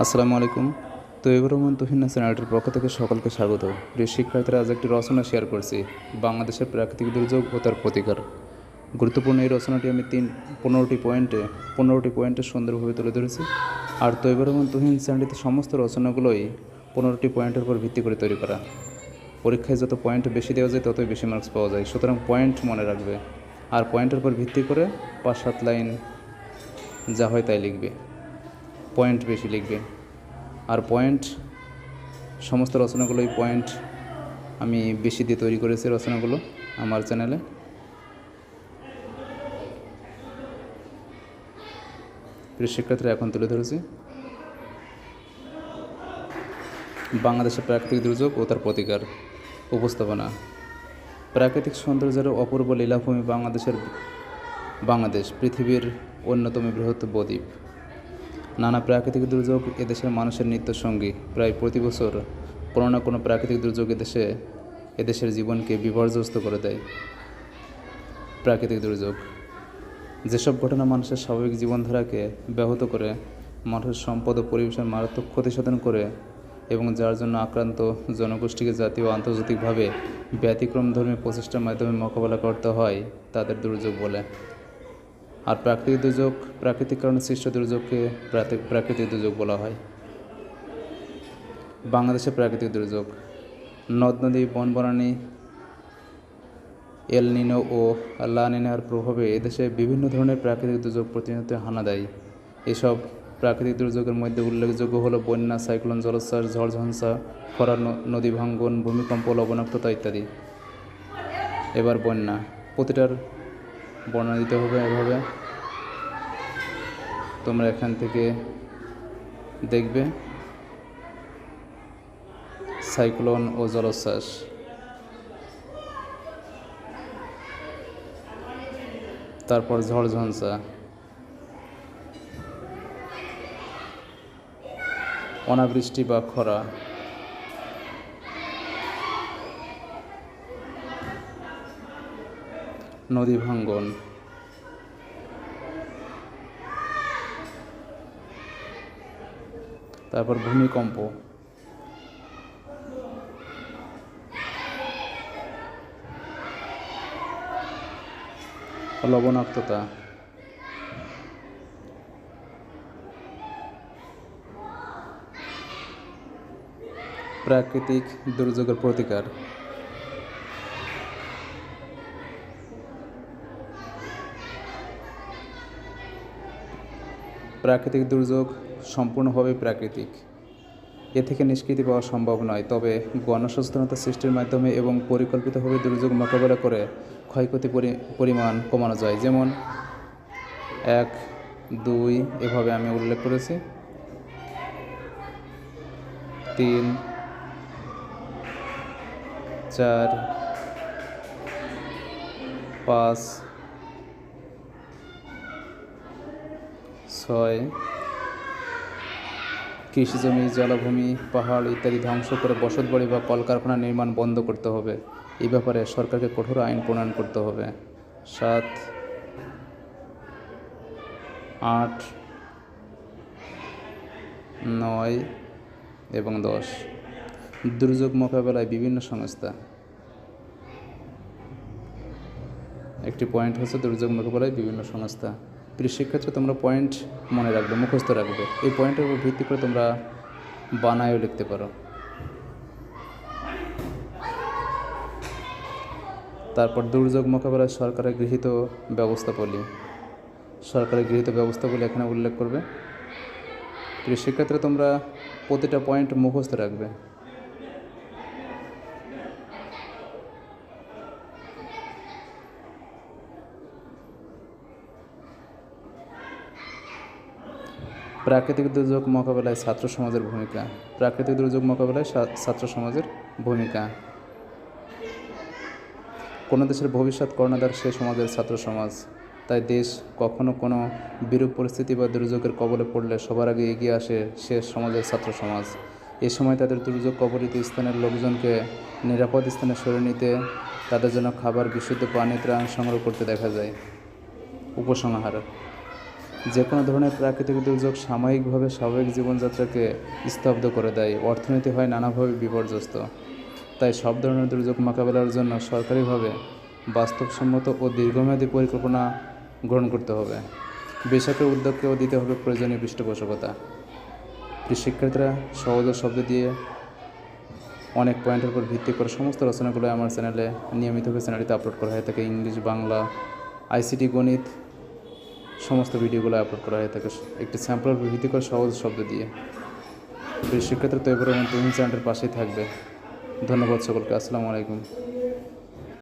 আসসালামু আলাইকুম। তৈবুর রহমান তুহিন চ্যানেলটির পক্ষ থেকে সকলকে স্বাগত। প্রিয় শিক্ষার্থীরা, আজ একটি রচনা শেয়ার করছি। বাংলাদেশের প্রাকৃতিক দুর্যোগ ও তার প্রতিকার। গুরুত্বপূর্ণ এই রচনাটি আমি তিন, পনেরোটি পয়েন্টে পনেরোটি পয়েন্টে সুন্দরভাবে তুলে ধরেছি। আর তৈবুর রহমান তুহিন চ্যানেলটিতে সমস্ত রচনাগুলোই পনেরোটি পয়েন্টের উপর ভিত্তি করে তৈরি করা। পরীক্ষায় যত পয়েন্ট বেশি দেওয়া যায়, ততই বেশি মার্কস পাওয়া যায়। সুতরাং পয়েন্ট মনে রাখবে। আর পয়েন্টের উপর ভিত্তি করে পাঁচ সাত লাইন যা হয় তাই লিখবে। পয়েন্ট বেশি লিখবে। আর পয়েন্ট সমস্ত রচনাগুলোই পয়েন্ট আমি বেশি দিয়ে তৈরি করেছি রচনাগুলো আমার চ্যানেলে শিক্ষার্থীরা, এখন তুলে ধরেছি। বাংলাদেশের প্রাকৃতিক দুর্যোগ ও তার প্রতিকার উপস্থাপনা। প্রাকৃতিক সৌন্দর্যের অপূর্ব লীলাভূমি বাংলাদেশের বাংলাদেশ, পৃথিবীর অন্যতম বৃহৎ বদ্বীপ। নানা প্রাকৃতিক দুর্যোগ এদেশের মানুষের নিত্য সঙ্গী প্রায় প্রতি বছর কোনো না কোনো প্রাকৃতিক দুর্যোগ এদেশে এদেশের জীবনকে বিপর্যস্ত করে দেয়। প্রাকৃতিক দুর্যোগ। যেসব ঘটনা মানুষের স্বাভাবিক জীবনধারাকে ব্যাহত করে, মানুষের সম্পদ ও পরিবেশের মারাত্মক ক্ষতিসাধন করে এবং যার জন্য আক্রান্ত জনগোষ্ঠীকে জাতীয় আন্তর্জাতিকভাবে ব্যতিক্রমধর্মী প্রচেষ্টার মাধ্যমে মোকাবেলা করতে হয়, তাদের দুর্যোগ বলে। আর প্রাকৃতিক দুর্যোগ, প্রাকৃতিক কারণে সৃষ্ট দুর্যোগকে প্রাকৃতিক দুর্যোগ বলা হয়। বাংলাদেশের প্রাকৃতিক দুর্যোগ, নদ, নদী, বন, বনানি, এল নিনো ও লা নিনোর প্রভাবে এদেশে বিভিন্ন ধরনের প্রাকৃতিক দুর্যোগ প্রতিনিয়ত হানা দেয়। এসব প্রাকৃতিক দুর্যোগের মধ্যে উল্লেখযোগ্য হলো বন্যা, সাইক্লোন, জলোচ্ছ্বাস ঝড়ঝঞ্ঝা খরা নদী ভাঙ্গন, ভূমিকম্প, লবণাক্ততা ইত্যাদি। এবার বন্যা, প্রতিটার বর্ণনা দিতে হবে এভাবে। তোমরা এখান থেকে দেখবে। সাইক্লোন ও জলোচ্ছ্বাস। তারপর ঝড় ঝড়ঝঞ্ঝা অনাবৃষ্টি বা খরা। নদী ভাঙ্গন তারপর ভূমিকম্প। লবণাক্ততা। প্রাকৃতিক দুর্যোগের প্রতিকার। প্রাকৃতিক দুর্যোগ সম্পূর্ণভাবে প্রাকৃতিক। এ থেকে নিষ্কৃতি পাওয়া সম্ভব নয়, তবে গণসচেতনতা সৃষ্টির মাধ্যমে এবং পরিকল্পিতভাবে দুর্যোগ মোকাবেলা করে ক্ষয়ক্ষতি পরি- পরিমাণ কমানো যায়। যেমন, এক, দুই, এভাবে আমি উল্লেখ করেছি। তিন, চার, পাঁচ ছয় কৃষিজমি, জলাভূমি, পাহাড় ইত্যাদি ধ্বংস করে বসতবাড়ি বা কলকারখানা নির্মাণ বন্ধ করতে হবে। এই ব্যাপারে সরকারকে কঠোর আইন প্রণয়ন করতে হবে। সাত, আট, নয় এবং দশ। দুর্যোগ মোকাবেলায় বিভিন্ন সংস্থা। একটি পয়েন্ট হচ্ছে দুর্যোগ মোকাবেলায় বিভিন্ন সংস্থা। প্রিয় শিক্ষার্থী, তোমরা পয়েন্ট মনে রাখবে, মুখস্থ রাখবে। এই পয়েন্টের উপর ভিত্তি করে তোমরা বানায়ও লিখতে পারো। তারপর দুর্যোগ মোকাবেলায় সরকারের গৃহীত ব্যবস্থাপলি। সরকারের গৃহীত ব্যবস্থাপলি এখানে উল্লেখ করবে। প্রিয় শিক্ষার্থীরা তোমরা প্রতিটা পয়েন্ট মুখস্থ রাখবে। প্রাকৃতিক দুর্যোগ মোকাবেলায় ছাত্র সমাজের ভূমিকা। প্রাকৃতিক দুর্যোগ মোকাবেলায় ছাত্র সমাজের ভূমিকা। কোনো দেশের ভবিষ্যৎ কর্ণাধার সে সমাজের ছাত্র সমাজ। তাই দেশ কখনো কোনো বিরূপ পরিস্থিতি বা দুর্যোগের কবলে পড়লে সবার আগে এগিয়ে আসে সে সমাজের ছাত্র সমাজ। এ সময় তাদের দুর্যোগ কবলিত স্থানের লোকজনকে নিরাপদ স্থানে সরিয়ে নিতে তাদের জন্য খাবার, বিশুদ্ধ পানি, ত্রাণ সংগ্রহ করতে দেখা যায়। উপসংহার যে কোনো ধরনের প্রাকৃতিক দুর্যোগ সাময়িকভাবে স্বাভাবিক জীবনযাত্রাকে স্তব্ধ করে দেয়। অর্থনীতি হয় নানাভাবে বিপর্যস্ত। তাই সব ধরনের দুর্যোগ মোকাবেলার জন্য সরকারিভাবে বাস্তবসম্মত ও দীর্ঘমেয়াদী পরিকল্পনা গ্রহণ করতে হবে। বেসরকারি উদ্যোগকেও দিতে হবে প্রয়োজনীয় পৃষ্ঠপোষকতা। শিক্ষার্থীরা সহজ শব্দ দিয়ে অনেক পয়েন্টের উপর ভিত্তি করে সমস্ত রচনাগুলো আমার চ্যানেলে নিয়মিতভাবে চ্যানেলটিতে আপলোড করা হয়ে থাকে। ইংলিশ, বাংলা, আইসিটি, গণিত সমস্ত ভিডিওগুলো আপলোড করা হয়ে থাকে একটি স্যাম্পলের উপর ভিত্তি করে সহজ শব্দ দিয়ে। শিক্ষার্থীরা তো এবারে তুমি চ্যানেলের পাশেই থাকবে। ধন্যবাদ সকলকে, আসসালামু আলাইকুম।